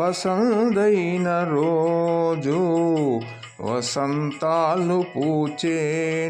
పసందైన రోజు వసంతాలు పూచే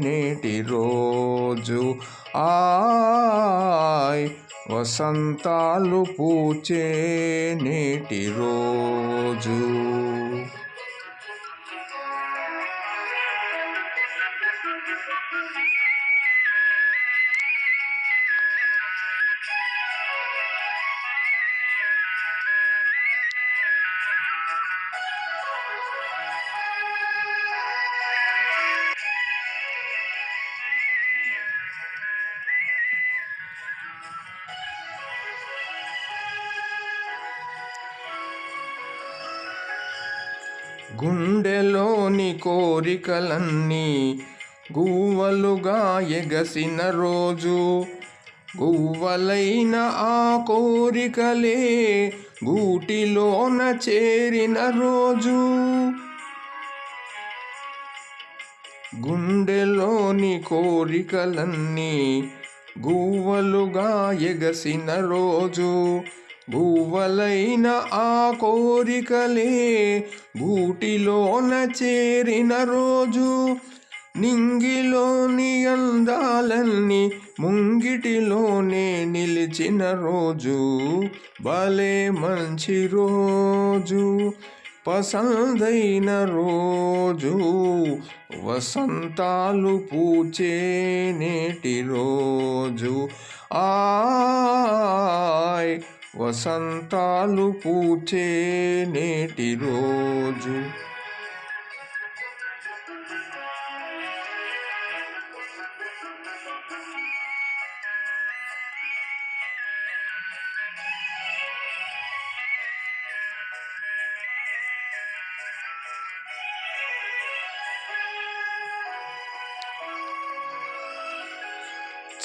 నేటి రోజు. ఆయ్ వసంతాలు పూచే నేటి రోజు. గుండెలోని కోరికలన్నీ గువ్వలుగా ఎగసిన రోజు. గువ్వలైన ఆ కోరికలే గూటిలోన చేరిన రోజు. గుండెలోని కోరికలన్నీ గువ్వలుగా ఎగసిన రోజు. భూవలైన ఆ కోరికలే బూటిలోన చేరిన రోజు. నింగిలోని అందాలన్నీ ముంగిటిలోనే నిలిచిన రోజు. భలే మంచి రోజు పసందైన రోజు. వసంతాలు పూచే నేటి రోజు. ఆ వసంతాలు పూచే నేటి రోజు.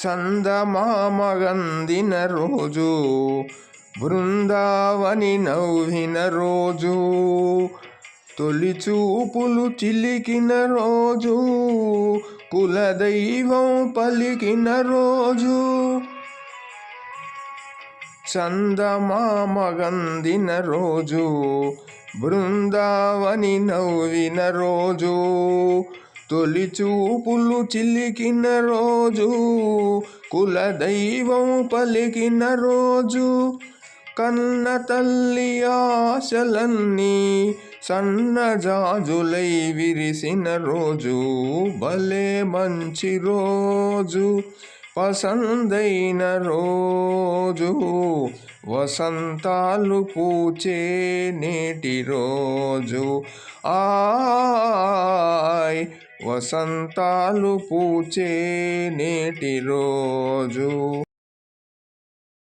చందమామగందిన రోజు బృందావని నవ్విన రోజు తొలి చూపులు చిలికిన రోజు కులదైవం పలికిన రోజు. చందమామగందిన రోజు బృందావని నవ్విన రోజు తొలి చూపులు చిలికిన రోజు కులదైవం పలికిన రోజు. కన్న తల్లి ఆశలన్నీ సన్నజాజులై విరిసిన రోజు. భలే మంచి రోజు పసందైన రోజు. వసంతాలు పూచే నేటి రోజు. ఆయ్ వసంతాలు పూచే నేటి రోజు.